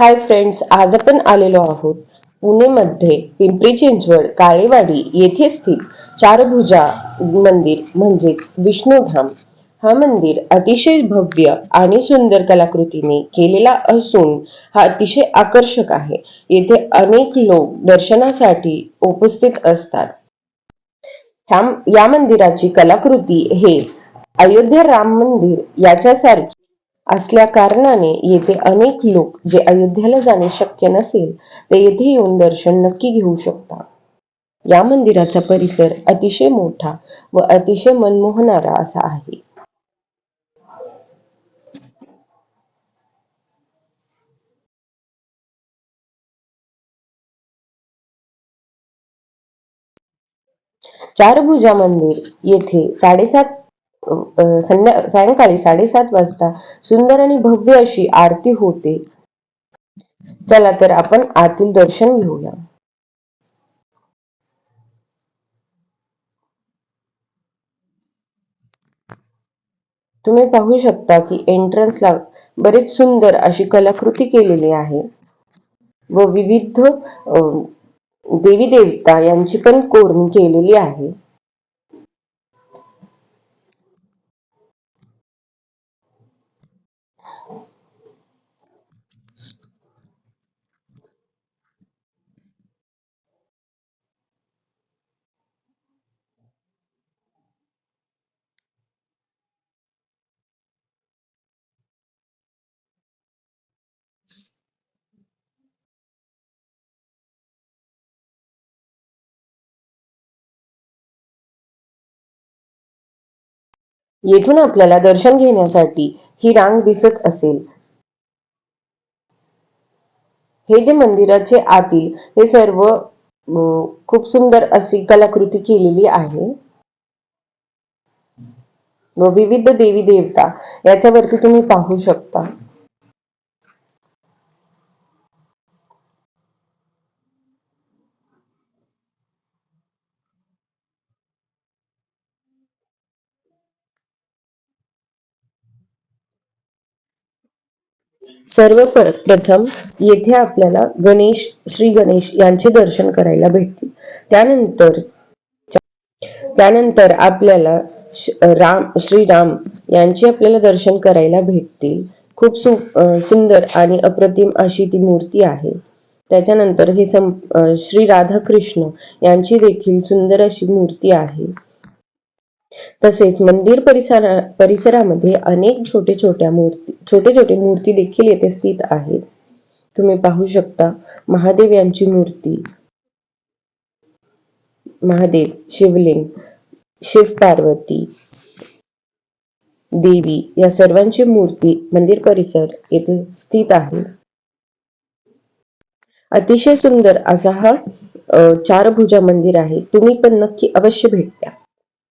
Hi friends आज आपण आलेलो आहोत पुणेमध्ये पिंपरी चिंचवड काळेवाडी येथे स्थित चारभुजा मंदिर म्हणजेच विष्णुधाम. हा मंदिर अतिशय भव्य आणि सुंदर कलाकृतीने केलेला असून हा अतिशय आकर्षक आहे. येथे अनेक लोक दर्शनासाठी उपस्थित असतात. या मंदिराची कलाकृती हे अयोध्या राम मंदिर याच्यासारखी असल्या कारणाने येथे अनेक लोक जे अयोध्येला जाणे शक्य नसेल ते येथे येऊन दर्शन नक्की घेऊ शकता या मंदिराचा परिसर अतिशय मोठा व अतिशय मनमोहणारा असा आहे. चारभुजा मंदिर येथे साडेसात संध्या सायंकाळी साडेसात वाजता सुंदर आणि भव्य अशी आरती होते. चला तर आपण आतील दर्शन घेऊया. तुम्ही पाहू शकता की एंट्रन्सला बरेच सुंदर अशी कलाकृती केलेली आहे. व विविध देवी देवता यांची पण कोरणी केलेली आहे. येथून आपल्याला दर्शन घेण्यासाठी ही रांग दिसत असेल. हे जे मंदिराचे आतील हे सर्व खूप सुंदर अशी कलाकृती केलेली आहे. व विविध देवी देवता याच्यावरती तुम्ही पाहू शकता. सर्वप्रथम येथे आपल्याला गणेश श्री गणेश यांचे दर्शन करायला भेटतील. त्यानंतर त्यानंतर आपल्याला राम श्रीराम यांचे आपल्याला दर्शन करायला भेटतील. खूप सु सुंदर आणि अप्रतिम अशी ती मूर्ती आहे. त्याच्यानंतर हे सं श्री राधाकृष्ण यांची देखील सुंदर अशी मूर्ती आहे. तसेच मंदिर परिसरा परिसरामध्ये अनेक छोटे छोट्या मूर्ती छोटे छोटे मूर्ती देखील येथे स्थित आहेत. तुम्ही पाहू शकता महादेव यांची मूर्ती. महादेव शिवलिंग शिव पार्वती देवी या सर्वांची मूर्ती मंदिर परिसर येथे स्थित आहे. अतिशय सुंदर असा हा चारभुजा मंदिर आहे. तुम्ही पण नक्की अवश्य भेट द्या.